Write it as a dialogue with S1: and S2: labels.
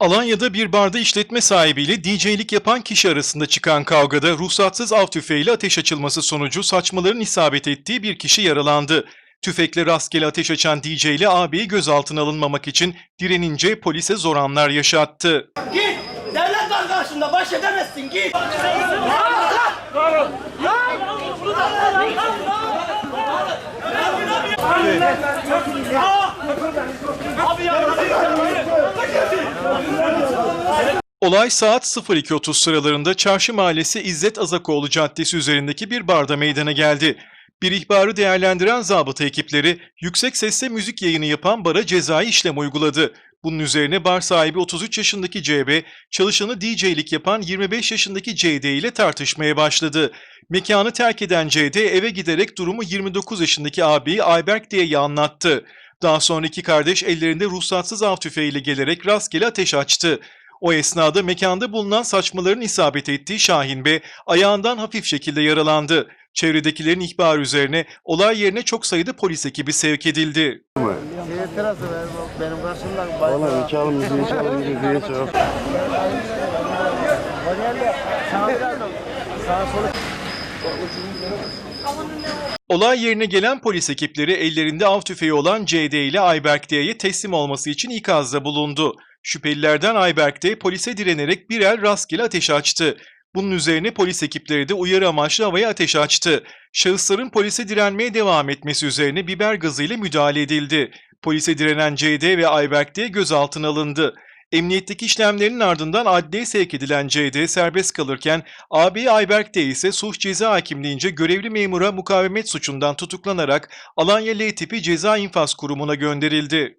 S1: Alanya'da bir barda işletme sahibiyle DJ'lik yapan kişi arasında çıkan kavgada ruhsatsız av tüfeğiyle ateş açılması sonucu saçmaların isabet ettiği bir kişi yaralandı. Tüfekle rastgele ateş açan DJ ile ağabeyi gözaltına alınmamak için direnince polise zor anlar yaşattı.
S2: Git! Devlet var karşında baş edemezsin git!
S1: Olay saat 02.30 sıralarında Çarşı Mahallesi İzzet Azakoğlu Caddesi üzerindeki bir barda meydana geldi. Bir ihbarı değerlendiren zabıta ekipleri yüksek sesle müzik yayını yapan bara cezai işlem uyguladı. Bunun üzerine bar sahibi 33 yaşındaki CB, çalışanı DJ'lik yapan 25 yaşındaki CD ile tartışmaya başladı. Mekanı terk eden CD eve giderek durumu 29 yaşındaki abi Ayberk diye anlattı. Daha sonra iki kardeş ellerinde ruhsatsız av tüfeğiyle gelerek rastgele ateş açtı. O esnada mekanda bulunan saçmaların isabet ettiği Şahin Bey ayağından hafif şekilde yaralandı. Çevredekilerin ihbarı üzerine olay yerine çok sayıda polis ekibi sevk edildi.
S3: Terası benim.
S4: Valla çok.
S3: Sağa sola
S1: Olay yerine gelen polis ekipleri ellerinde av tüfeği olan CD ile Ayberk D'ye teslim olması için ikazda bulundu. Şüphelilerden Ayberk D polise direnerek bir el rastgele ateş açtı. Bunun üzerine polis ekipleri de uyarı amaçlı havaya ateş açtı. Şahısların polise direnmeye devam etmesi üzerine biber gazıyla müdahale edildi. Polise direnen CD ve Ayberk D gözaltına alındı. Emniyetteki işlemlerin ardından adliyeye sevk edilen CD serbest kalırken abi Ayberk D ise suç ceza hakimliğince görevli memura mukavemet suçundan tutuklanarak Alanya L tipi ceza infaz kurumuna gönderildi.